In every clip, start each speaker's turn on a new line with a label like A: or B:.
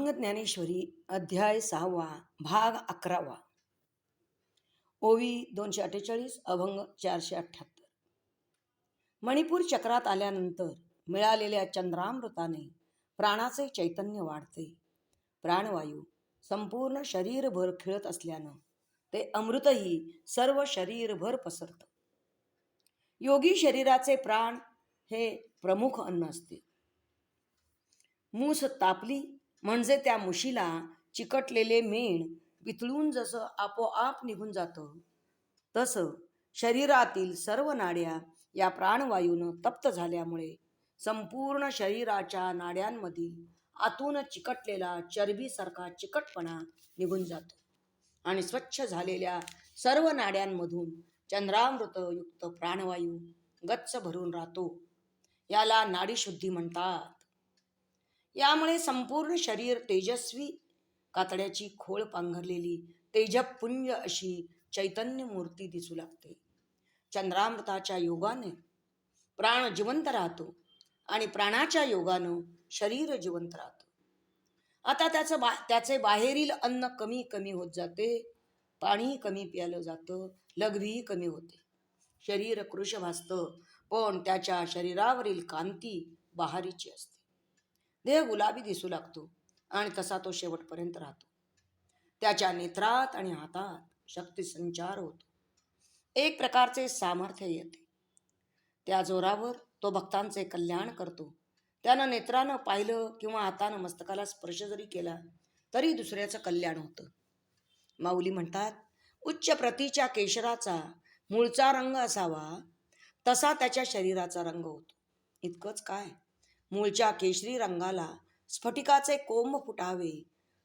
A: अभंग ज्ञानेश्वरी अध्याय सहावा भाग अकरावा. ओवी दोनशे अठ्ठेचाळीस अभंग चारशे अठ्ठ्याहत्तर मणिपूर चक्रात आल्यानंतर मिळालेल्या चंद्रामृताने प्राणाचे चैतन्य वाढते. प्राणवायू संपूर्ण शरीरभर खिळत असल्यानं ते अमृतही सर्व शरीरभर पसरतं. योगी शरीराचे प्राण हे प्रमुख अन्न असते. मूस तापली म्हणजे त्या मुशीला चिकटलेले मेण वितळून जसं आपोआप निघून जातं तसं शरीरातील सर्व नाड्या या प्राणवायूनं तप्त झाल्यामुळे संपूर्ण शरीराच्या नाड्यांमधील आतून चिकटलेला चरबीसारखा चिकटपणा निघून जातो आणि स्वच्छ झालेल्या सर्व नाड्यांमधून चंद्रामृतयुक्त प्राणवायू गच्च भरून राहतो. याला नाडीशुद्धी म्हणतात. यामुळे संपूर्ण शरीर तेजस्वी कातड्याची खोळ पांघरलेली तेजपुंज अशी चैतन्य मूर्ती दिसू लागते. चंद्रामृताच्या योगाने प्राण जिवंत राहतो आणि प्राणाच्या योगानं शरीर जिवंत राहतो. आता त्याचं बा त्याचे बाहेरील अन्न कमी कमी होत जाते पाणी कमी प्यालं जातं लघवीही कमी होते. शरीर कृश भासतं पण त्याच्या शरीरावरील कांती बहारीची असते. देह गुलाबी दिसू लागतो आणि तसा तो शेवटपर्यंत राहतो. त्याच्या नेत्रात आणि हातात शक्ती संचार होतो. एक प्रकारचे सामर्थ्य येते. त्या जोरावर तो भक्तांचे कल्याण करतो. त्यानं नेत्रानं पाहिलं किंवा हातानं मस्तकाला स्पर्श जरी केला तरी दुसऱ्याचं कल्याण होतं. माऊली म्हणतात उच्च प्रतीच्या केशराचा मूळचा रंग असावा तसा त्याच्या शरीराचा रंग होतो. इतकंच काय? मूळच्या केशरी रंगाला स्फटिकाचे कोंब फुटावे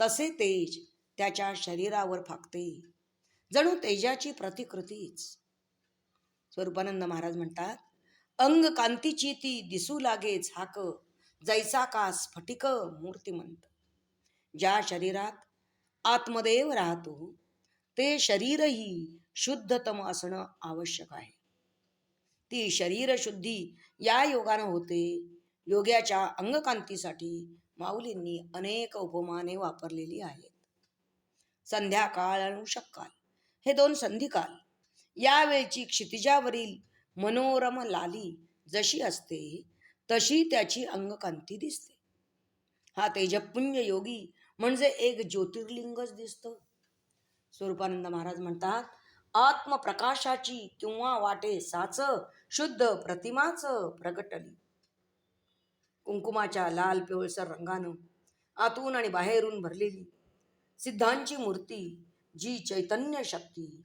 A: तसे तेज त्याच्या शरीरावर फाकते जणू तेजाची प्रतिकृतीच. स्वरूपानंद महाराज म्हणतात अंग कांतीची ती दिसू लागे झाक जैसा का स्फटिक मूर्तिमंत. ज्या शरीरात आत्मदेव राहतो ते शरीरही शुद्धतम असणं आवश्यक आहे. ती शरीरशुद्धी या योगानं होते योग्याच्या अंगकांतीसाठी माऊलींनी अनेक उपमाने वापरलेली आहेत. संध्याकाळ आणि उषक्काल हे दोन संधिकाल. यावेळची क्षितिजावरील मनोरम लाली जशी असते तशी त्याची अंगकांती दिसते. हा तेजपुंज योगी म्हणजे एक ज्योतिर्लिंगच दिसतं. स्वरूपानंद महाराज म्हणतात आत्मप्रकाशाची किंवा वाटे साच शुद्ध प्रतिमाच प्रगटली. कुंकुमाच्या लाल पिवळसर रंगानं आतून आणि बाहेरून भरलेली सिद्धांची मूर्ती जी चैतन्य शक्ती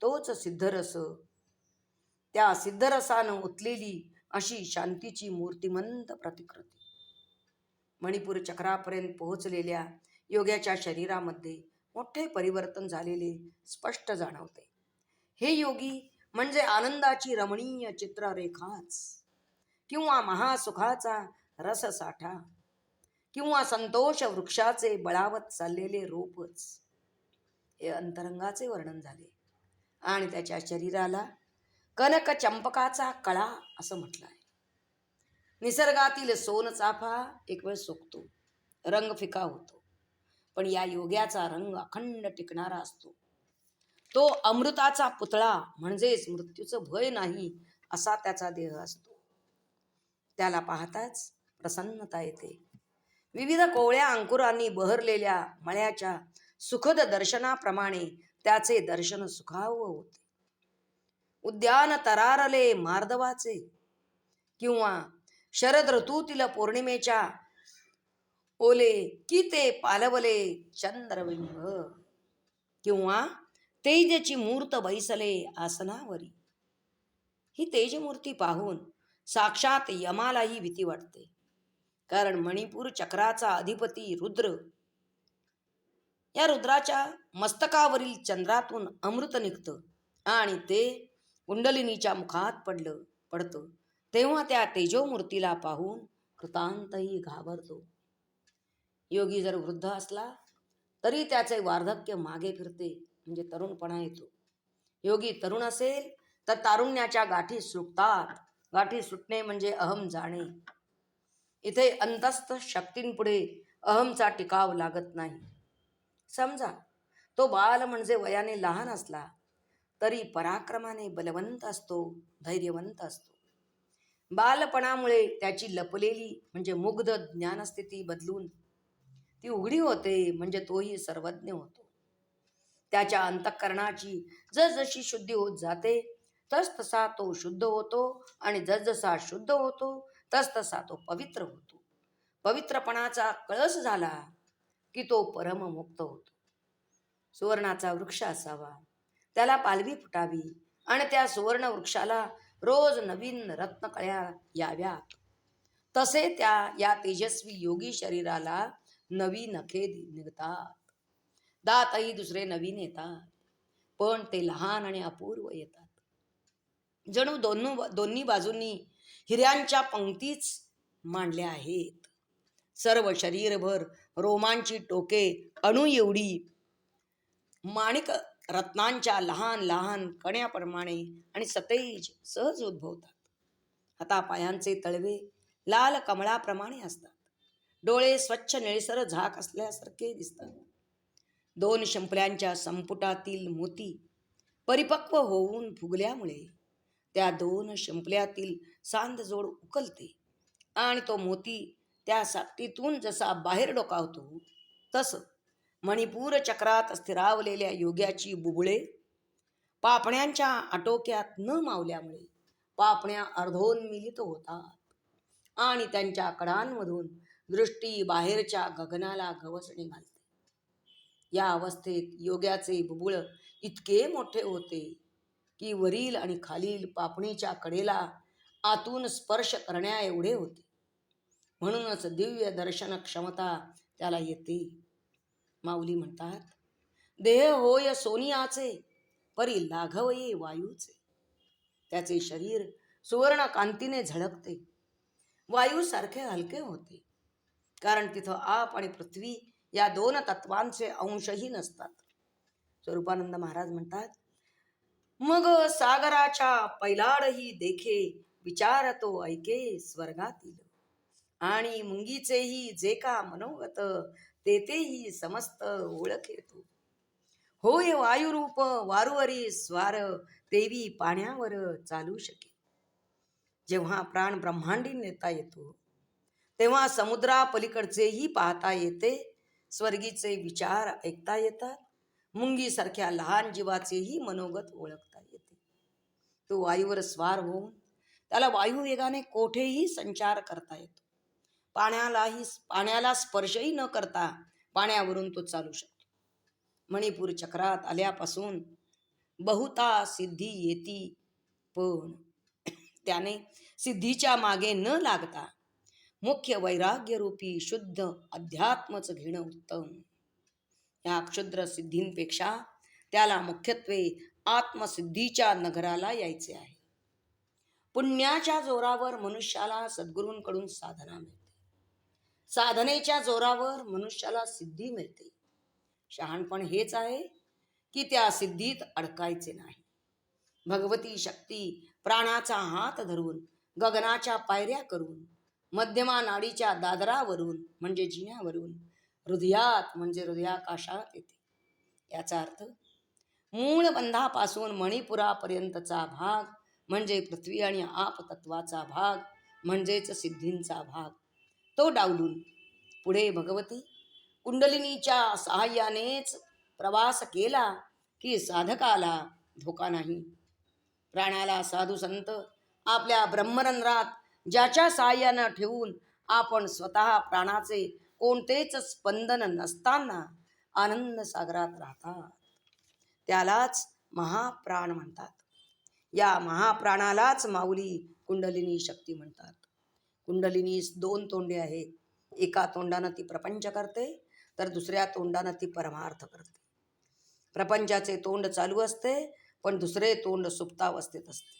A: तोच सिद्धरस. त्या सिद्धरसानं उतलेली अशी शांतीची मूर्तिमंत प्रतिकृती. मणिपूर चक्रापर्यंत पोहोचलेल्या योग्याच्या शरीरामध्ये मोठे परिवर्तन झालेले स्पष्ट जाणवते. हे योगी म्हणजे आनंदाची रमणीय चित्ररेखाच किंवा महासुखाचा रससाठा किंवा संतोष वृक्षाचे बळावत चाललेले रोपच हे अंतरंगाचे वर्णन झाले. आणि त्याच्या शरीराला कनक चंपकाचा कळा असं म्हटलं आहे निसर्गातील सोनचाफा एक वेळ सोकतो रंग फिका होतो पण या योग्याचा रंग अखंड टिकणारा असतो. तो अमृताचा पुतळा म्हणजेच मृत्यूचं भय नाही असा त्याचा देह असतो. त्याला पाहताच प्रसन्नता येते. विविध कोवळ्या अंकुरांनी बहरलेल्या मळ्याच्या सुखद दर्शनाप्रमाणे त्याचे दर्शन सुखाव होते. उद्यान तरारले मार्दवाचे किंवा शरद ऋतूतील पौर्णिमेच्या ओले की ते पालवले चंद्रबिंब किंवा तेजची मूर्त बैसले आसनावरी. ही तेजमूर्ती पाहून साक्षात यमालाही भीती वाटते. कारण मणिपूर चक्राचा अधिपती रुद्र. या रुद्राच्या मस्तकावरील चंद्रातून अमृत निघतं आणि ते कुंडलिनीच्या मुखात पडलं पडतं. तेव्हा त्या तेजोमूर्तीला पाहून कृतांतही घाबरतो. योगी जर वृद्ध असला तरी त्याचे वार्धक्य मागे फिरते म्हणजे तरुणपणा येतो. योगी तरुण असेल तर तारुण्याच्या गाठी सुटतात. गाठी सुटणे म्हणजे अहम जाणे. इथे अंतस्थ शक्तींपुढे अहमचा टिकाव लागत नाही. समजा तो बाल म्हणजे वयाने लहान असला तरी पराक्रमाने बलवंत असतो धैर्यवंत असतो. बालपणामुळे त्याची लपलेली म्हणजे मुग्ध ज्ञानस्थिती बदलून ती उघडी होते म्हणजे तोही सर्वज्ञ होतो. त्याच्या अंतःकरणाची जसजशी शुद्धी होत जाते तस तसा तो शुद्ध होतो आणि जसजसा शुद्ध होतो तसतसा तो पवित्र होतो. पवित्रपणाचा कळस झाला की तो परममुक्त होतो. सुवर्णाचा वृक्ष असावा त्याला पालवी फुटावी आणि त्या सुवर्ण वृक्षाला रोज नवीन रत्नकळ्या याव्यात. तसे त्या या तेजस्वी योगी शरीराला नवी नखे निघतात. दातही दुसरे नवीन येतात पण ते लहान आणि अपूर्व येतात. जणू दोन्ही दोन्ही बाजूंनी हिऱ्यांच्या पंक्तीच मांडल्या आहेत. सर्व शरीरभर रोमांची टोके अणू एवढी. माणिक रत्नांच्या लहान लहान कण्याप्रमाणे आणि सतेज सहज उद्भवतात. हातापायांचे तळवे लाल कमळाप्रमाणे असतात. डोळे स्वच्छ निळसर झाक असल्यासारखे दिसतात. दोन शिंपल्यांच्या संपुटातील मोती परिपक्व होऊन फुगल्यामुळे त्या दोन शिंपल्यातील सांदजोड उकलते आणि तो मोती त्या साकटीतून जसा बाहेर डोकावतो तसं मणिपूर चक्रात स्थिरावलेल्या योग्याची बुबुळे पापण्यांच्या आटोक्यात न मावल्यामुळे पापण्या अर्धोन्मिलित होतात आणि त्यांच्या कडांमधून दृष्टी बाहेरच्या गगनाला गवसणी घालते. या अवस्थेत योग्याचे बुबुळ इतके मोठे होते की वरील आणि खालील पापणीच्या कडेला आतून स्पर्श करण्या एवढे होते. म्हणूनच दिव्य दर्शन क्षमता त्याला येते. माऊली म्हणतात देह होय सोनियाचे परी लाघवये वायूचे. त्याचे शरीर सुवर्ण कांतीने झळकते वायूसारखे हलके होते. कारण तिथं आप आणि पृथ्वी या दोन तत्वांचे अंशही नसतात. स्वरूपानंद महाराज म्हणतात मग सागराच्या पैलाडही देखे विचार तो ऐके स्वर्गातील. आणि मुंगीचेही जे का मनोगत तेथेही समस्त ओळख येतो होय वायुरूप वारुवरी स्वार तेवी पाण्यावर चालू शके. जेव्हा प्राण ब्रह्मांडी नेता येतो तेव्हा समुद्रा पलीकडचेही पाहता येते स्वर्गीचे विचार ऐकता येतात. मुंगीसारख्या लहान जीवाचेही मनोगत ओळखता येते. तो वायूवर स्वार होऊन त्याला वायुवेगाने कोठेही संचार करता येतो. पाण्यालाही पाण्याला स्पर्शही न करता पाण्यावरून तो चालू शकतो. मणिपूर चक्रात आल्यापासून बहुता सिद्धी येती पण त्याने सिद्धीच्या मागे न लागता मुख्य वैराग्यरूपी शुद्ध अध्यात्मच घेणं उत्तम. या क्षुद्र सिद्धींपेक्षा त्याला मुख्यत्वे आत्मसिद्धीच्या नगराला यायचे आहे. पुण्याच्या जोरावर मनुष्याला सद्गुरूंकडून साधना मिळते. साधनेच्या जोरावर मनुष्याला सिद्धी मिळते. शहाणपण हेच आहे की त्या सिद्धीत अडकायचे नाही. भगवती शक्ती प्राणाचा हात धरून गगनाच्या पायऱ्या करून मध्यमा नाडीच्या दादरावरून म्हणजे जिन्यावरून हृदयात म्हणजे हृदयाकाशात येते. याचा अर्थ मूळ बंधापासून मणिपुरापर्यंतचा भाग म्हणजे पृथ्वी आणि आप तत्वाचा भाग म्हणजेच सिद्धींचा भाग. तो डावलून पुढे भगवती कुंडलिनीच्या सहाय्यानेच प्रवास केला की साधकाला धोका नाही. प्राणाला साधू संत आपल्या ब्रह्मरंध्रात ज्याच्या सहाय्यानं ठेवून आपण स्वतः प्राणाचे कोणतेच स्पंदन नसताना आनंद सागरात राहतात. त्यालाच महाप्राण म्हणतात. या महाप्राणालाच माऊली कुंडलिनी शक्ती म्हणतात. कुंडलिनी दोन तोंडे आहेत. एका तोंडानं ती प्रपंच करते तर दुसऱ्या तोंडानं ती परमार्थ करते. प्रपंचाचे तोंड चालू असते पण दुसरे तोंड सुप्तावस्थेत असते.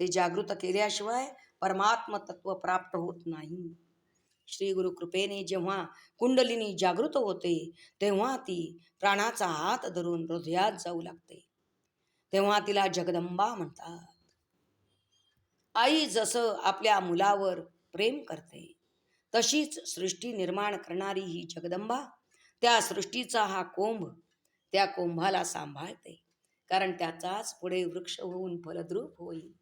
A: ते जागृत केल्याशिवाय परमात्म तत्व प्राप्त होत नाही. श्री गुरु कृपेने जेव्हा कुंडलिनी जागृत होते तेव्हा ती प्राणाचा हात धरून हृदयात जाऊ लागते. तेव्हा तिला जगदंबा म्हणतात. आई जसं आपल्या मुलावर प्रेम करते तशीच सृष्टी निर्माण करणारी ही जगदंबा त्या सृष्टीचा हा कोंभ त्या कोंभाला सांभाळते कारण त्याचाच पुढे वृक्ष होऊन फलद्रूप होईल.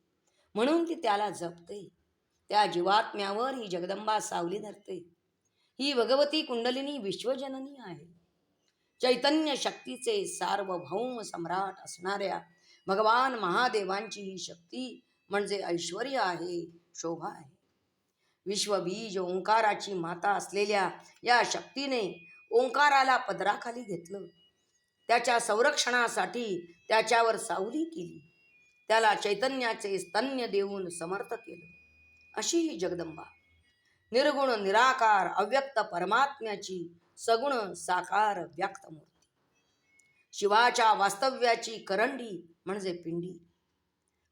A: म्हणून ती त्याला जपते. त्या जीवात्म्यावर ही जगदंबा सावली धरते. ही भगवती कुंडलिनी विश्वजननी आहे. चैतन्य शक्तीचे सार्वभौम सम्राट असणाऱ्या भगवान महादेवांची ही शक्ती म्हणजे ऐश्वर आहे शोभा आहे. विश्वबीज ओंकाराची माता असलेल्या या शक्तीने ओंकाराला पदराखाली घेतलं. त्याच्या संरक्षणासाठी त्याच्यावर सावली केली. त्याला चैतन्याचे स्तन्य देऊन समर्थ केलं. अशी ही जगदंबा. निर्गुण निराकार अव्यक्त परमात्म्याची सगुण साकार व्यक्त मूर्ती. शिवाच्या वास्तव्याची करंडी म्हणजे पिंडी.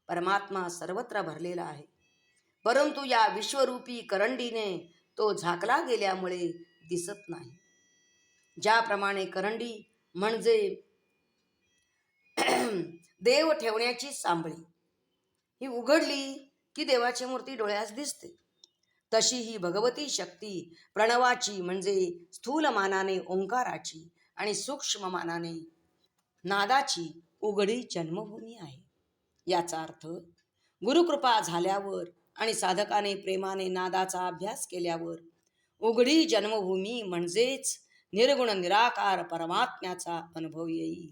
A: परमात्मा सर्वत्र भरलेला आहे. परंतु या विश्वरूपी करंडीने तो झाकला गेल्यामुळे दिसत नाही. ज्याप्रमाणे करंडी म्हणजे देव ठेवण्याची सांभळी. ही उघडली की देवाची मूर्ती डोळ्यास दिसते. तशी ही भगवती शक्ती प्रणवाची म्हणजे स्थूल मानाने ओंकाराची आणि सूक्ष्म मानाने नादाची उघडी जन्मभूमी आहे. याचा अर्थ गुरुकृपा झाल्यावर आणि साधकाने प्रेमाने नादाचा अभ्यास केल्यावर उघडी जन्मभूमी म्हणजेच निर्गुण निराकार परमात्म्याचा अनुभव येईल.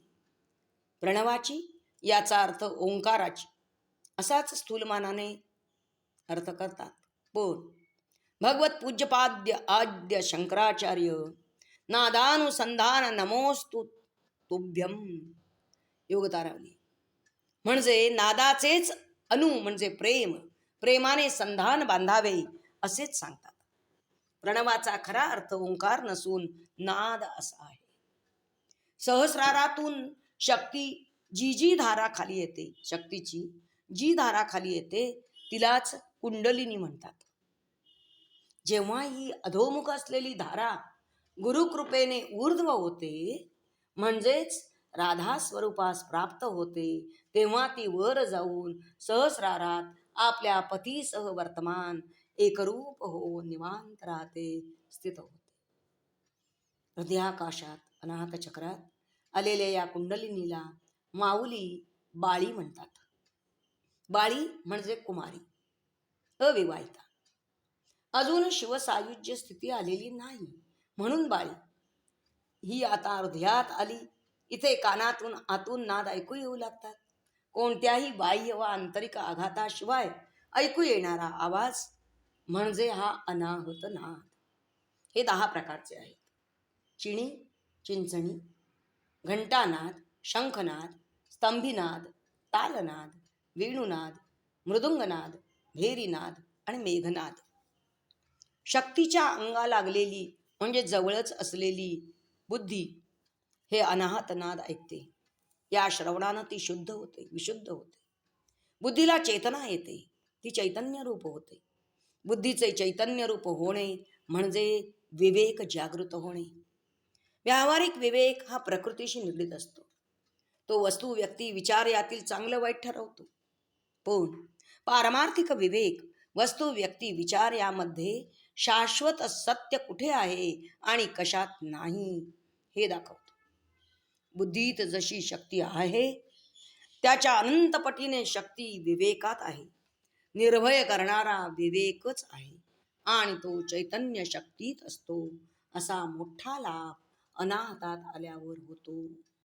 A: प्रणवाची याचा अर्थ ओंकाराची. असाच स्थूलमानाने अर्थ करतात. पण भगवत पूज्यपाद्य आद्य शंकराचार्य नादानुसंधान नमोस्तु तुभ्यम योगतारावली. म्हणजे नादाचेच अनु म्हणजे प्रेम. प्रेमाने संधान बांधावे असेच सांगतात. प्रणवाचा खरा अर्थ ओंकार नसून नाद असा आहे. सहस्रारातून शक्ती जी जी धारा खाली येते शक्तीची जी धारा खाली येते तिलाच कुंडलिनी म्हणतात. जेव्हा ही अधोमुख असलेली धारा गुरुकृपेने ऊर्ध्व होते म्हणजेच राधा स्वरूपास प्राप्त होते तेव्हा ती वर जाऊन सहस्रारात आपल्या पतीसह वर्तमान एकरूप हो निवांत राहते स्थित होते. हृदयाकाशात अनाहत चक्रात आलेल्या या कुंडलिनीला माऊली बाळी म्हणतात. बाळी म्हणजे कुमारी. अविवाहिता. अजून शिवसायुज्य स्थिती आलेली नाही. म्हणून बाळी ही आता हृदयात आली. इथे कानातून आतून नाद ऐकू येऊ लागतात. कोणत्याही बाह्य व आंतरिक आघाताशिवाय ऐकू येणारा आवाज म्हणजे हा अनाहत नाद. हे दहा प्रकारचे आहेत. चिणी चिंचणी घंटानाद शंखनाद स्तंभीनाद तालनाद वेणुनाद मृदुंगनाद भेरीनाद आणि मेघनाद. शक्तीच्या अंगा लागलेली म्हणजे जवळच असलेली बुद्धी हे अनाहतनाद ऐकते. या श्रवणानं ती शुद्ध होते विशुद्ध होते. बुद्धीला चेतना येते ती चैतन्य रूप होते. बुद्धीचे चैतन्य रूप होणे म्हणजे विवेक जागृत होणे. व्यावहारिक विवेक हा प्रकृतीशी निगडीत असतो. तो वस्तू व्यक्ती विचार यातील चांगलं वाईट ठरवतो. पण पारमार्थिक विवेक वस्तू व्यक्ती विचार यामध्ये शाश्वत सत्य कुठे आहे आणि कशात नाही हे दाखवतो. बुद्धीत जशी शक्ती आहे त्याच्या अनंतपटीने शक्ती विवेकात आहे. निर्भय करणारा विवेकच आहे आणि तो चैतन्य शक्तीत असतो असा मोठा लाभ अनाहतात आल्यावर होतो.